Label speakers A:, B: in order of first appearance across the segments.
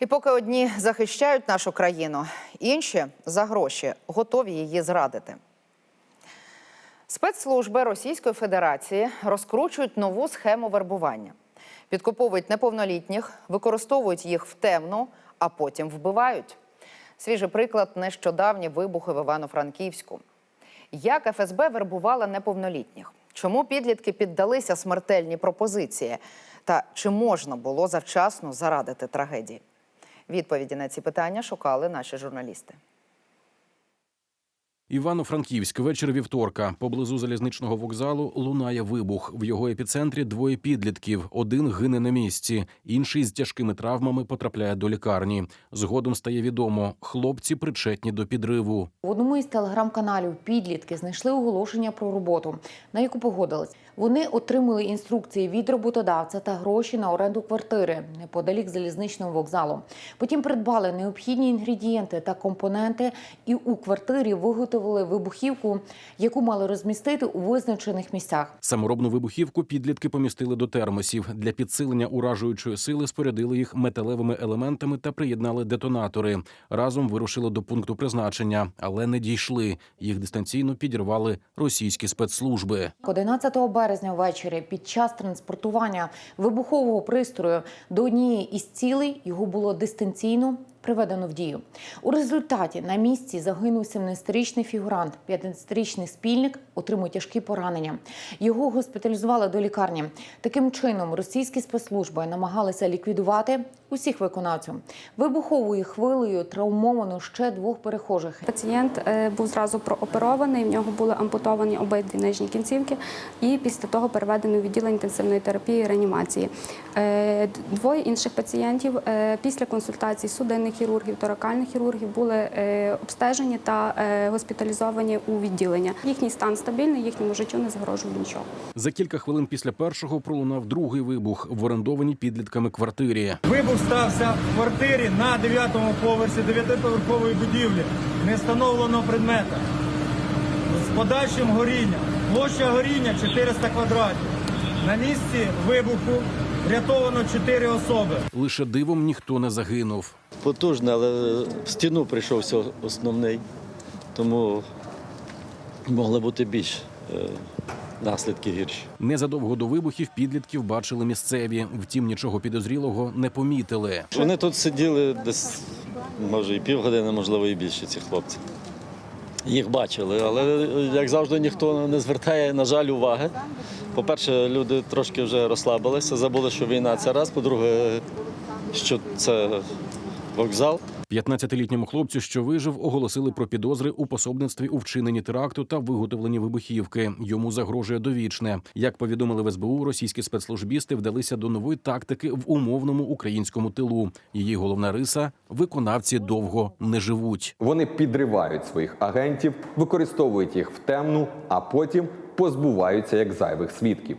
A: І поки одні захищають нашу країну, інші за гроші готові її зрадити. Спецслужби Російської Федерації розкручують нову схему вербування. Підкуповують неповнолітніх, використовують їх в темну, а потім вбивають. Свіжий приклад нещодавні вибухи в Івано-Франківську. Як ФСБ вербувала неповнолітніх? Чому підлітки піддалися смертельній пропозиції? Та чи можна було завчасно зарадити трагедії? Відповіді на ці питання шукали наші журналісти.
B: Івано-Франківськ, вечір вівторка. Поблизу залізничного вокзалу лунає вибух. В його епіцентрі двоє підлітків. Один гине на місці, інший з тяжкими травмами потрапляє до лікарні. Згодом стає відомо, хлопці причетні до підриву.
C: В одному із телеграм-каналів підлітки знайшли оголошення про роботу, на яку погодились. Вони отримали інструкції від роботодавця та гроші на оренду квартири неподалік залізничного вокзалу. Потім придбали необхідні інгредієнти та компоненти, і у квартирі виготовили вибухівку, яку мали розмістити у визначених місцях.
B: Саморобну вибухівку підлітки помістили до термосів. Для підсилення уражуючої сили спорядили їх металевими елементами та приєднали детонатори. Разом вирушили до пункту призначення, але не дійшли. Їх дистанційно підірвали російські спецслужби.
C: 11 березня ввечері під час транспортування вибухового пристрою до однієї із цілей його було дистанційно приведено в дію. У результаті на місці загинув 17-річний фігурант, 15-річний спільник отримує тяжкі поранення. Його госпіталізували до лікарні. Таким чином, російські спецслужби намагалися ліквідувати усіх виконавців. Вибуховою хвилею травмовано ще двох перехожих.
D: Пацієнт е, був зразу прооперований, в нього були ампутовані обидві нижні кінцівки, і після того переведений у відділення інтенсивної терапії і реанімації. Е, Двоє інших пацієнтів е, після консультацій судинних хірургів, торакальних хірургів були обстежені та госпіталізовані у відділення. Їхній стан стабільний, їхньому життю не загрожує нічого.
B: За кілька хвилин після першого пролунав другий вибух в орендованій підлітками квартирі.
E: Вибух стався в квартирі на 9-му поверсі 9-поверхової будівлі невстановленого предмета з подальшим горінням. Площа горіння 400 квадратів. На місці вибуху врятовано 4 особи.
B: Лише дивом ніхто не загинув.
F: потужний, але в стіну прийшовся основний, тому могли бути більш е, наслідки гірші.
B: Незадовго до вибухів підлітків бачили місцеві. Втім, нічого підозрілого не помітили.
F: Вони тут сиділи десь, може, і півгодини, можливо, і більше ці хлопці. Їх бачили, але як завжди ніхто не звертає, на жаль, уваги. По-перше, люди трошки вже розслабилися, забули, що війна це раз. По-друге, що це вокзал.
B: 15-літньому хлопцю, що вижив, оголосили про підозри у пособництві у вчиненні теракту та виготовленні вибухівки. Йому загрожує довічне. Як повідомили в СБУ, російські спецслужбісти вдалися до нової тактики в умовному українському тилу. Її головна риса виконавці довго не живуть.
G: Вони підривають своїх агентів, використовують їх в темну, а потім позбуваються як зайвих свідків.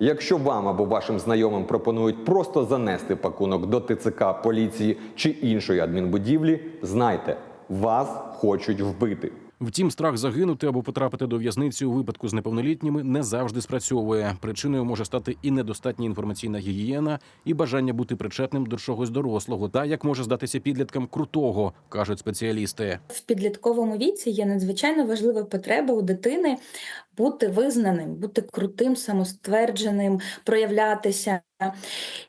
G: Якщо вам або вашим знайомим пропонують просто занести пакунок до ТЦК, поліції чи іншої адмінбудівлі, знайте, вас хочуть вбити.
B: Втім, страх загинути або потрапити до в'язниці у випадку з неповнолітніми не завжди спрацьовує. Причиною може стати і недостатня інформаційна гігієна, і бажання бути причетним до чогось дорослого, та як може здатися підліткам крутого, кажуть спеціалісти.
H: в підлітковому віці є надзвичайно важлива потреба у дитини бути визнаним, бути крутим, самоствердженим, проявлятися.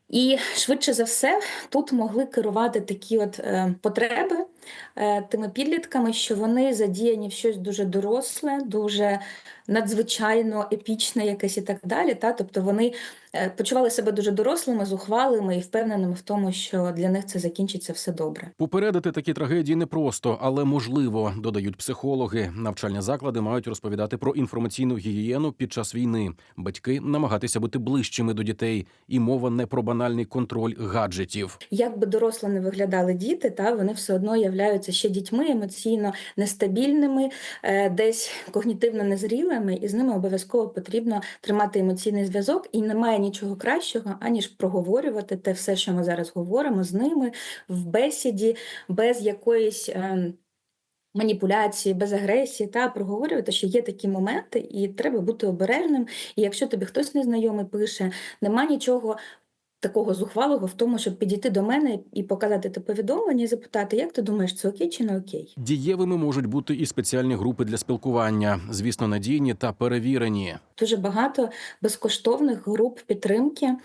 H: І швидше за все тут могли керувати такі от е, потреби е, тими підлітками, що вони задіяні в щось дуже доросле, дуже надзвичайно епічне, якесь і так далі. Та? Тобто вони почували себе дуже дорослими, зухвалими і впевненими в тому, що для них це закінчиться все добре.
B: Попередити такі трагедії непросто, але можливо, додають психологи. Навчальні заклади мають розповідати про інформаційну гігієну під час війни. Батьки намагатися бути ближчими до дітей, і мова не про банальний контроль гаджетів.
H: Як би доросло не виглядали діти, та вони все одно являються ще дітьми емоційно нестабільними, е, десь когнітивно незрілими, і з ними обов'язково потрібно тримати емоційний зв'язок. І немає нічого кращого, аніж проговорювати те все, що ми зараз говоримо з ними в бесіді, без якоїсь. Е, Маніпуляції, без агресії та проговорювати, що є такі моменти, і треба бути обережним. І якщо тобі хтось незнайомий пише, нема нічого такого зухвалого в тому, щоб підійти до мене і показати те повідомлення і запитати, як ти думаєш, це окей чи не окей?
B: Дієвими можуть бути і спеціальні групи для спілкування, звісно, надійні та перевірені.
H: Дуже багато безкоштовних груп підтримки,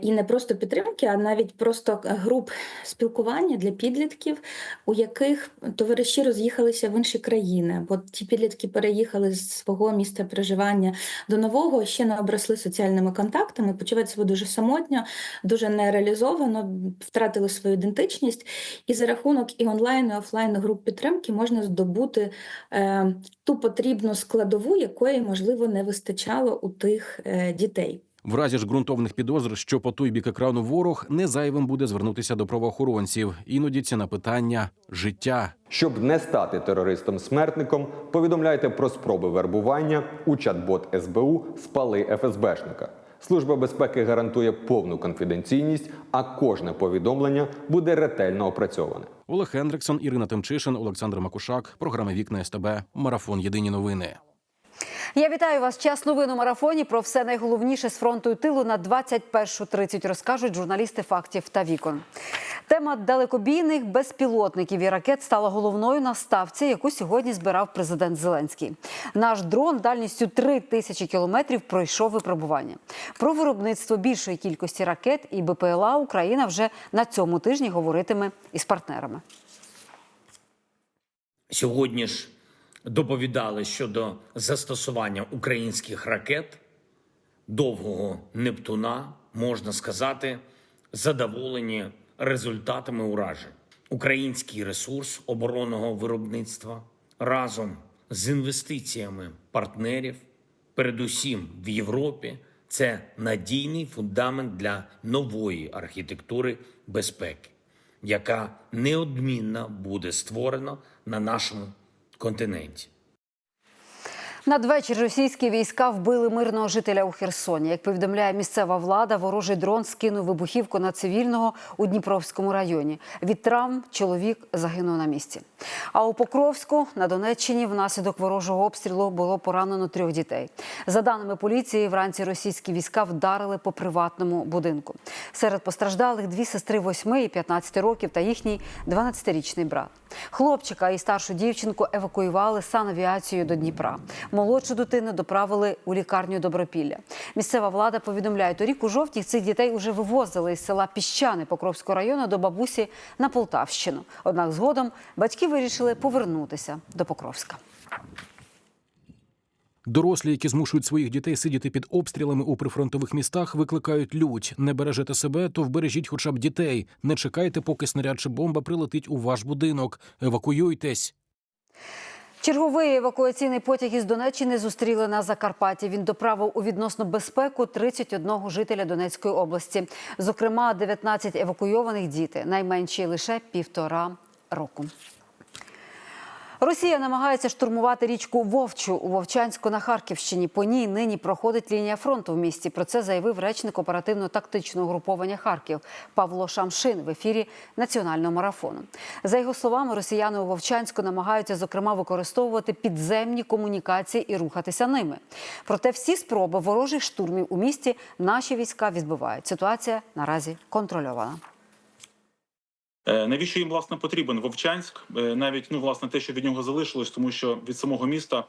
H: і не просто підтримки, а навіть просто груп спілкування для підлітків, у яких товариші роз'їхалися в інші країни, бо ті підлітки переїхали з свого місця проживання до нового, ще не обросли соціальними контактами, почувають себе дуже самотньо, дуже нереалізовано, втратили свою ідентичність. І за рахунок і онлайн, і офлайн груп підтримки можна здобути е, ту потрібну складову, якої можливо не вистачало у тих е, дітей.
B: В разі ж ґрунтовних підозр, що по той бік екрану ворог, не зайвим буде звернутися до правоохоронців. Іноді ціна питання життя.
G: Щоб не стати терористом-смертником, повідомляйте про спроби вербування у чат-бот СБУ «Спали ФСБшника». Служба безпеки гарантує повну конфіденційність, а кожне повідомлення буде ретельно опрацьоване.
B: Олег Хендриксон, Ірина Тимчишин, Олександр Макушак. Програма Вікна СТБ. Марафон. Єдині новини.
I: Я вітаю вас. Час новин у марафоні. Про все найголовніше з фронту тилу на 21.30 розкажуть журналісти фактів та вікон. Тема далекобійних безпілотників і ракет стала головною на ставці, яку сьогодні збирав президент Зеленський. Наш дрон дальністю 3 тисячі кілометрів пройшов випробування. Про виробництво більшої кількості ракет і БПЛА Україна вже на цьому тижні говоритиме із партнерами.
J: Сьогодні ж доповідали щодо застосування українських ракет довгого Нептуна, можна сказати, задоволені результатами уражень. Український ресурс оборонного виробництва разом з інвестиціями партнерів, передусім в Європі, це надійний фундамент для нової архітектури безпеки, яка неодмінно буде створена на нашому continente.
I: Надвечір російські війська вбили мирного жителя у Херсоні. Як повідомляє місцева влада, ворожий дрон скинув вибухівку на цивільного у Дніпровському районі. Від травм чоловік загинув на місці. А у Покровську на Донеччині внаслідок ворожого обстрілу було поранено трьох дітей. За даними поліції, вранці російські війська вдарили по приватному будинку. Серед постраждалих дві сестри 8 і 15 років та їхній 12-річний брат. Хлопчика і старшу дівчинку евакуювали санавіацією до Дніпра. Молодшу дитину доправили у лікарню Добропілля. Місцева влада повідомляє, торік у жовтні цих дітей уже вивозили із села Піщани Покровського району до бабусі на Полтавщину. Однак згодом батьки вирішили повернутися до Покровська.
B: Дорослі, які змушують своїх дітей сидіти під обстрілами у прифронтових містах, викликають лють. Не бережете себе, то вбережіть хоча б дітей. Не чекайте, поки снаряд чи бомба прилетить у ваш будинок. Евакуюйтесь.
I: Черговий евакуаційний потяг із Донеччини зустріли на Закарпатті. Він доправив у відносну безпеку 31 жителя Донецької області. Зокрема, 19 евакуйованих діти, найменші лише півтора року. Росія намагається штурмувати річку Вовчу у Вовчанську на Харківщині. По ній нині проходить лінія фронту в місті. Про це заявив речник оперативно-тактичного угруповання Харків Павло Шамшин в ефірі національного марафону. За його словами, росіяни у Вовчанську намагаються зокрема використовувати підземні комунікації і рухатися ними. Проте всі спроби ворожих штурмів у місті наші війська відбивають. Ситуація наразі контрольована.
K: Е, Навіщо їм власне потрібен Вовчанськ? Е, Навіть ну власне те, що від нього залишилось, тому що від самого міста,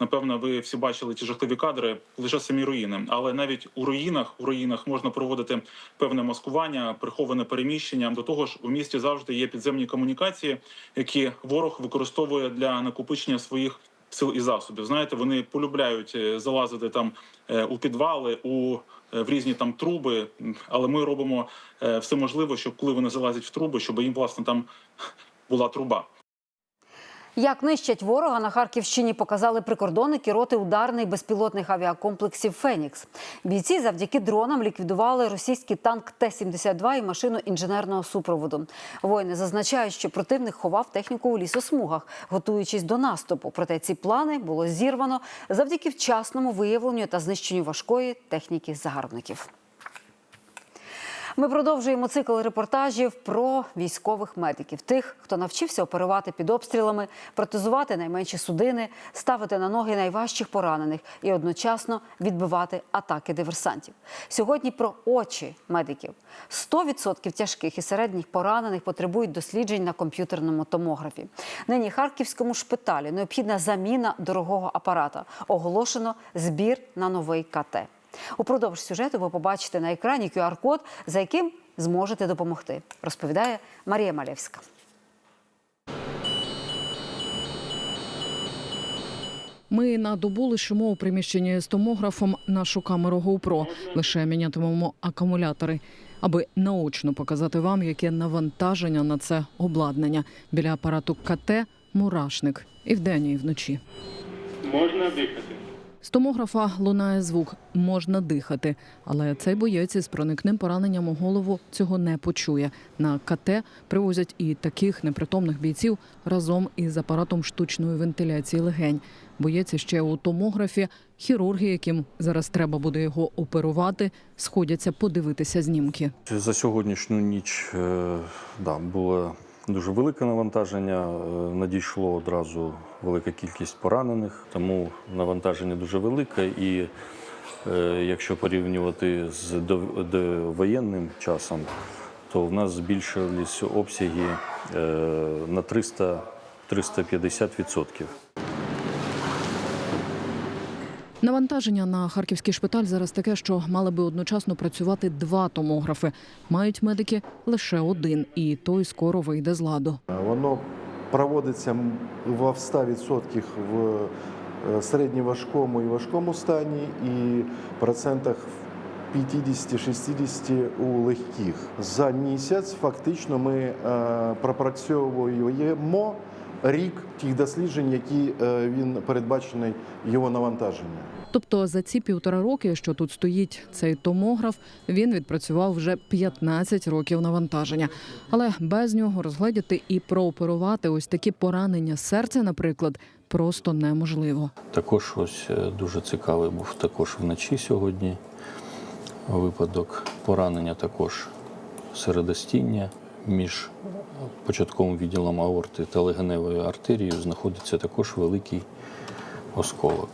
K: напевно, ви всі бачили ті жахливі кадри, лише самі руїни. Але навіть у руїнах у руїнах можна проводити певне маскування, приховане переміщення. До того ж, у місті завжди є підземні комунікації, які ворог використовує для накопичення своїх. Сил і засобів, знаєте, вони полюбляють е, залазити там е, у підвали, у е, в різні там труби. Але ми робимо все можливе, щоб коли вони залазять в труби, щоб їм власне там була труба.
I: Як нищать ворога на Харківщині, показали прикордонники роти ударних безпілотних авіакомплексів Фенікс. Бійці завдяки дронам ліквідували російський танк Т-72 і машину інженерного супроводу. Воїни зазначають, що противник ховав техніку у лісосмугах, готуючись до наступу. Проте ці плани було зірвано завдяки вчасному виявленню та знищенню важкої техніки загарбників. Ми продовжуємо цикл репортажів про військових медиків, тих, хто навчився оперувати під обстрілами, протезувати найменші судини, ставити на ноги найважчих поранених і одночасно відбивати атаки диверсантів. Сьогодні про очі медиків. 100% тяжких і середніх поранених потребують досліджень на комп'ютерному томографі. Нині харківському шпиталі необхідна заміна дорогого апарата. Оголошено збір на новий КТ. Упродовж сюжету ви побачите на екрані QR-код, за яким зможете допомогти, розповідає Марія Малєвська.
L: Ми на добу лишимо у приміщенні з томографом нашу камеру GoPro. Лише мінятимемо акумулятори, аби наочно показати вам, яке навантаження на це обладнання. Біля апарату КТ мурашник і вдень, і вночі.
E: Можна дихати.
L: З томографа лунає звук можна дихати, але цей боєць із проникним пораненням у голову цього не почує. На КТ привозять і таких непритомних бійців разом із апаратом штучної вентиляції легень. Боєць ще у томографі. Хірурги, яким зараз треба буде його оперувати, сходяться подивитися знімки.
M: За сьогоднішню ніч е, да, було дуже велике навантаження. е, Надійшло одразу велика кількість поранених, тому навантаження дуже велике. І е, якщо порівнювати з до- довоєнним часом, то в нас збільшились обсяги е, на 300-350%.
L: Навантаження на харківський шпиталь зараз таке, що мали би одночасно працювати два томографи. Мають медики лише один, і той скоро вийде з ладу.
N: Воно проводиться в 100% в е, середньоважкому і важкому стані, і процентах в 50-60 у легких. За місяць фактично ми е, пропрацьовуємо рік тих досліджень, які е, він передбачений його навантаження.
L: Тобто за ці півтора роки, що тут стоїть цей томограф, він відпрацював вже 15 років навантаження. Але без нього розгледіти і прооперувати ось такі поранення серця, наприклад, просто неможливо.
M: Також ось е, дуже цікавий був також вночі сьогодні. Випадок поранення також середостіння між початковим відділом аорти та легеневою артерією знаходиться також великий осколок.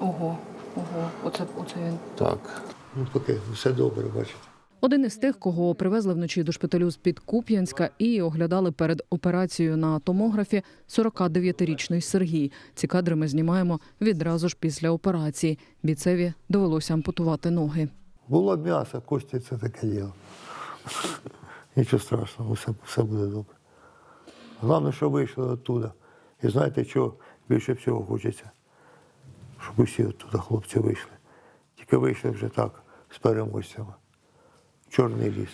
L: Ого, ого, оце оце він.
M: Так,
N: Ну, поки все добре, бачите.
L: Один із тих, кого привезли вночі до шпиталю з під Куп'янська і оглядали перед операцією на томографі 49-річний Сергій. Ці кадри ми знімаємо відразу ж після операції. Бійцеві довелося ампутувати ноги.
N: Було м'ясо, кості це таке діло. Нічого страшного, все, все буде добре. Головне, що вийшли оттуда. І знаєте, що більше всього хочеться? Щоб усі оттуда хлопці вийшли. Тільки вийшли вже так, з переможцями. Чорний ліс.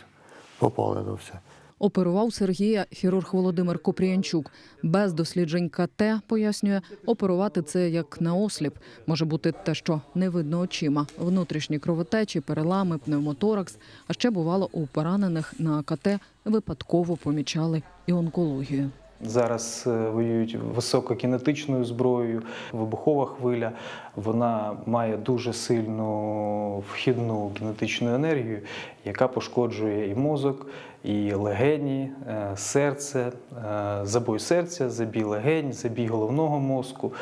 N: Попали на все.
L: Оперував Сергія хірург Володимир Купріянчук. Без досліджень КТ, пояснює, оперувати це як на осліп. Може бути те, що не видно очима. Внутрішні кровотечі, перелами, пневмоторакс. А ще бувало у поранених на КТ випадково помічали і онкологію.
O: Зараз е, воюють висококінетичною зброєю, вибухова хвиля. Вона має дуже сильну вхідну кінетичну енергію, яка пошкоджує і мозок, і легені, е, серце, е, забой серця, забій легень, забій головного мозку.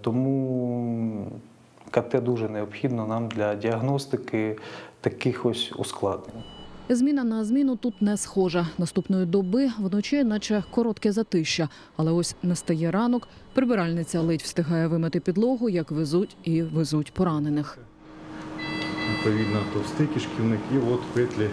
O: Тому КТ дуже необхідно нам для діагностики таких ось ускладнень.
L: Зміна на зміну тут не схожа. Наступної доби вночі, наче коротке затища. Але ось настає ранок. Прибиральниця ледь встигає вимити підлогу, як везуть і везуть поранених.
N: Відповідно, товстий кишківник і от петлі.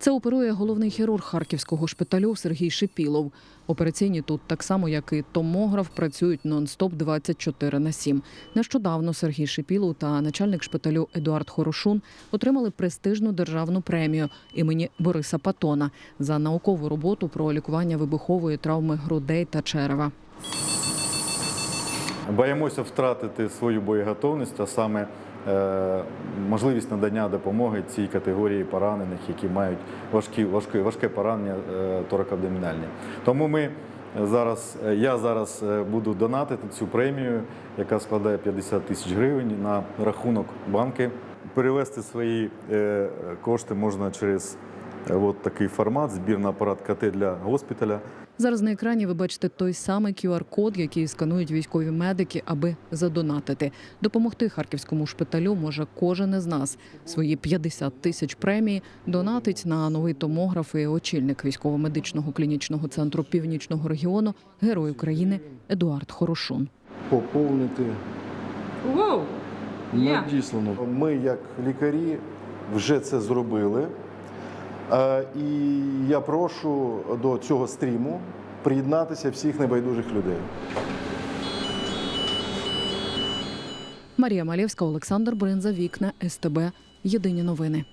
L: Це оперує головний хірург харківського шпиталю Сергій Шипілов. Операційні тут, так само як і томограф, працюють нон-стоп 24 на 7. Нещодавно Сергій Шипілов та начальник шпиталю Едуард Хорошун отримали престижну державну премію імені Бориса Патона за наукову роботу про лікування вибухової травми грудей та черева.
N: Боїмося втратити свою боєготовність, а саме можливість надання допомоги цій категорії поранених, які мають важкі, важке, важке поранення е, торакоабдомінальні. Тому ми зараз, я зараз е, буду донатити цю премію, яка складає 50 тисяч гривень на рахунок банки
P: перевести свої е, кошти можна через е, от такий формат, збірний апарат КТ для госпіталя.
L: Зараз на екрані ви бачите той самий QR-код, який сканують військові медики, аби задонатити. Допомогти харківському шпиталю може кожен із нас. Свої 50 тисяч премії донатить на новий томограф і очільник військово-медичного клінічного центру північного регіону, герой України Едуард Хорошун.
Q: поповнити надіслано. Ми, як лікарі, вже це зробили. Е, І я прошу до цього стріму приєднатися всіх небайдужих людей.
L: Марія Малєвська, Олександр Бринза, вікна СТБ. Єдині новини.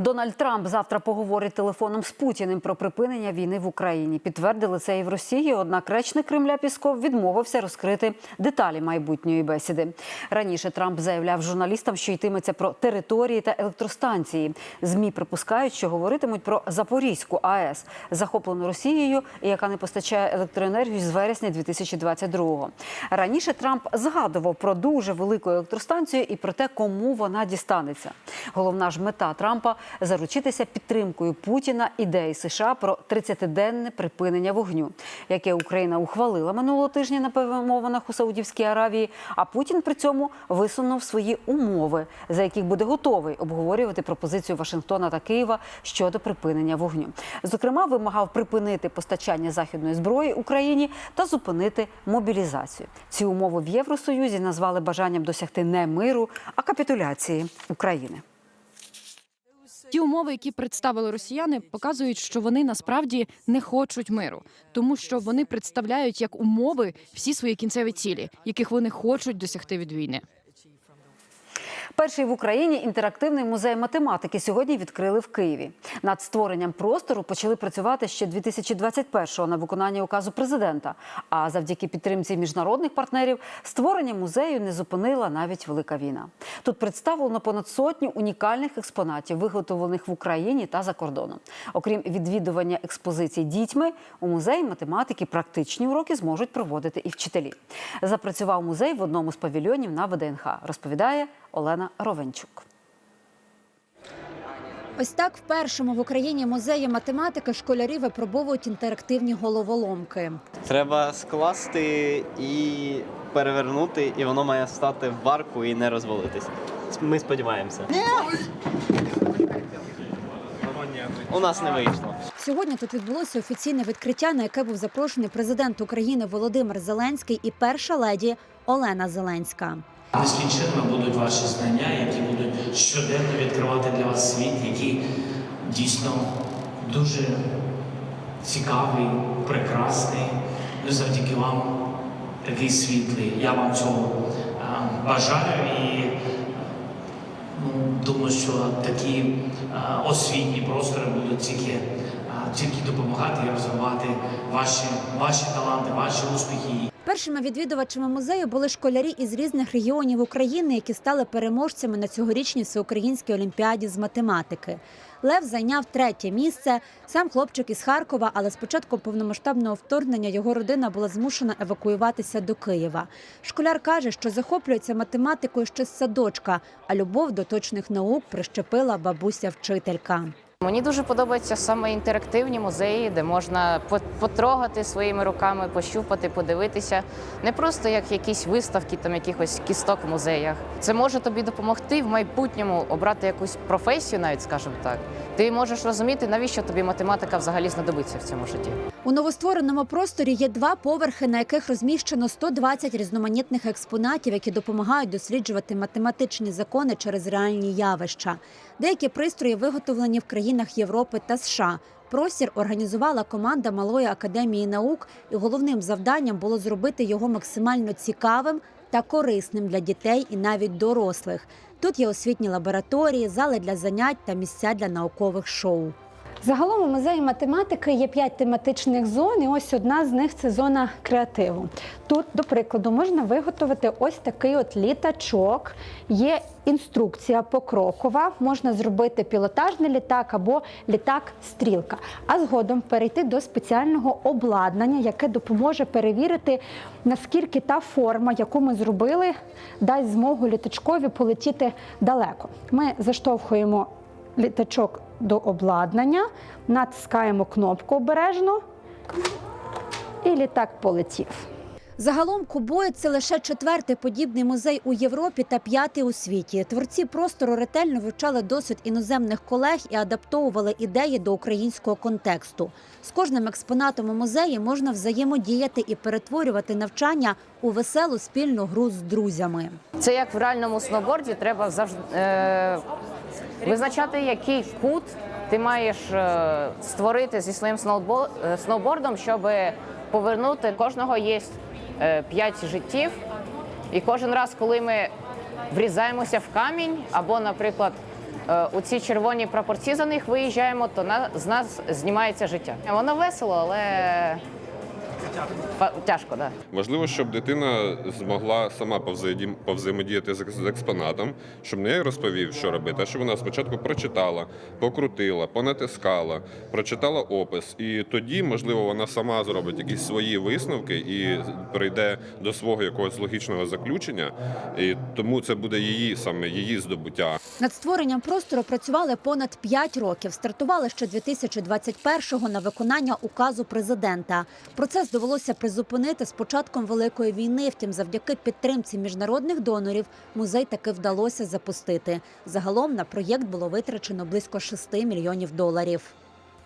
I: Дональд Трамп завтра поговорить телефоном з Путіним про припинення війни в Україні. Підтвердили це і в Росії. Однак речник Кремля Пісков відмовився розкрити деталі майбутньої бесіди. Раніше Трамп заявляв журналістам, що йтиметься про території та електростанції. Змі припускають, що говоритимуть про Запорізьку АЕС, захоплену Росією, яка не постачає електроенергію з вересня 2022-го. Раніше Трамп згадував про дуже велику електростанцію і про те, кому вона дістанеться. Головна ж мета Трампа заручитися підтримкою Путіна ідеї США про 30-денне припинення вогню, яке Україна ухвалила минулого тижня на перемовинах у Саудівській Аравії. А Путін при цьому висунув свої умови, за яких буде готовий обговорювати пропозицію Вашингтона та Києва щодо припинення вогню. Зокрема, вимагав припинити постачання західної зброї Україні та зупинити мобілізацію. Ці умови в Євросоюзі назвали бажанням досягти не миру, а капітуляції України.
R: Ті умови, які представили росіяни, показують, що вони насправді не хочуть миру, тому що вони представляють як умови всі свої кінцеві цілі, яких вони хочуть досягти від війни.
I: Перший в Україні інтерактивний музей математики сьогодні відкрили в Києві. Над створенням простору почали працювати ще 2021-го на виконання указу президента. А завдяки підтримці міжнародних партнерів створення музею не зупинила навіть велика війна. Тут представлено понад сотню унікальних експонатів, виготовлених в Україні та за кордоном. Окрім відвідування експозицій дітьми, у музеї математики практичні уроки зможуть проводити і вчителі. Запрацював музей в одному з павільйонів на ВДНХ, розповідає Олена Ровенчук.
S: Ось так в першому в Україні музеї математики школярі випробовують інтерактивні головоломки.
T: Треба скласти і перевернути, і воно має стати в варку і не розвалитись. Ми сподіваємося. У нас не вийшло.
S: Сьогодні тут відбулося офіційне відкриття, на яке був запрошений президент України Володимир Зеленський і перша леді Олена Зеленська.
U: Нескінченними будуть ваші знання, які будуть щоденно відкривати для вас світ, який дійсно дуже цікавий, прекрасний. Ну, завдяки вам такий світлий. Я вам цього е, бажаю і ну, думаю, що такі е, освітні простори будуть тільки, е, тільки допомагати і розвивати ваші, ваші таланти, ваші успіхи.
S: Першими відвідувачами музею були школярі із різних регіонів України, які стали переможцями на цьогорічній всеукраїнській олімпіаді з математики. Лев зайняв третє місце. Сам хлопчик із Харкова, але з початку повномасштабного вторгнення його родина була змушена евакуюватися до Києва. Школяр каже, що захоплюється математикою ще з садочка, а любов до точних наук прищепила бабуся-вчителька.
V: Мені дуже подобаються саме інтерактивні музеї, де можна потрогати своїми руками, пощупати, подивитися. Не просто як якісь виставки, там якихось кісток в музеях. Це може тобі допомогти в майбутньому обрати якусь професію, навіть скажімо так. Ти можеш розуміти, навіщо тобі математика взагалі знадобиться в цьому житті.
S: У новоствореному просторі є два поверхи, на яких розміщено 120 різноманітних експонатів, які допомагають досліджувати математичні закони через реальні явища. Деякі пристрої виготовлені в країнах Європи та США. Простір організувала команда Малої академії наук, і головним завданням було зробити його максимально цікавим та корисним для дітей і навіть дорослих. Тут є освітні лабораторії, зали для занять та місця для наукових шоу. Загалом у музеї математики є п'ять тематичних зон, і ось одна з них це зона креативу. Тут, до прикладу, можна виготовити ось такий от літачок. Є інструкція покрокова, можна зробити пілотажний літак або літак-стрілка, а згодом перейти до спеціального обладнання, яке допоможе перевірити, наскільки та форма, яку ми зробили, дасть змогу літачкові полетіти далеко. Ми заштовхуємо літачок до обладнання, натискаємо кнопку обережно, і літак полетів. Загалом Кубоїд – це лише четвертий подібний музей у Європі та п'ятий у світі. Творці простору ретельно вивчали досвід іноземних колег і адаптовували ідеї до українського контексту. З кожним експонатом у музеї можна взаємодіяти і перетворювати навчання у веселу спільну гру з друзями.
V: Це як в реальному сноуборді, треба завжди е, визначати, який кут ти маєш е, створити зі своїм е, сноубордом, щоб повернути. Кожного є е, п'ять життів, і кожен раз, коли ми врізаємося в камінь, або, наприклад, е, у ці червоні прапорці за них виїжджаємо, то з нас знімається життя. Воно весело, але тяжко, да.
W: Важливо, щоб дитина змогла сама повзаємодіяти з експонатом, щоб не я розповів, що робити, а щоб вона спочатку прочитала, покрутила, понатискала, прочитала опис, і тоді, можливо, вона сама зробить якісь свої висновки і прийде до свого якогось логічного заключення. І тому це буде її саме її здобуття.
S: Над створенням простору працювали понад 5 років. Стартували ще 2021-го на виконання указу президента. Процес довелося призупинити з початком великої війни. Втім, завдяки підтримці міжнародних донорів музей таки вдалося запустити. Загалом на проєкт було витрачено близько 6 мільйонів доларів.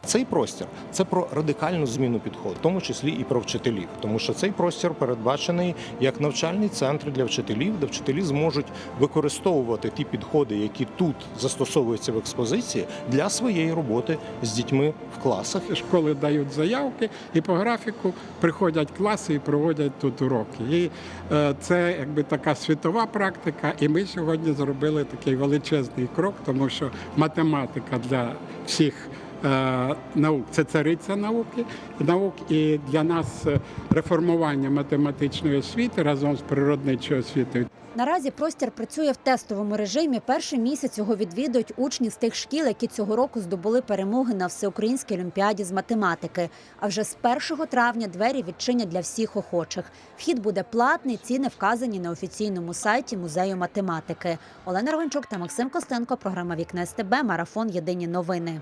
X: Цей простір це про радикальну зміну підходу, в тому числі і про вчителів, тому що цей простір передбачений як навчальний центр для вчителів, де вчителі зможуть використовувати ті підходи, які тут застосовуються в експозиції, для своєї роботи з дітьми в класах.
Y: Школи дають заявки і по графіку приходять класи і проводять тут уроки. І е, це якби така світова практика. І ми сьогодні зробили такий величезний крок, тому що математика для всіх. Е, Наук це цариця науки наук, і для нас е, реформування математичної освіти разом з природничою освітою
S: Наразі простір працює в тестовому режимі. Перший місяць його відвідують учні з тих шкіл, які цього року здобули перемоги на всеукраїнській олімпіаді з математики. А вже з 1 травня двері відчинять для всіх охочих. Вхід буде платний, ціни вказані на офіційному сайті музею математики. Олена Ровенчук та Максим Костенко. Програма Вікне СТБ. Марафон. Єдині новини.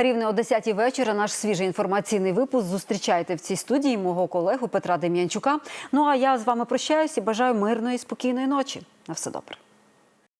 I: Рівне о 10-й вечора наш свіжий інформаційний випуск зустрічайте в цій студії мого колегу Петра Дем'янчука. Ну а я з вами прощаюсь і бажаю мирної, спокійної ночі. На все добре.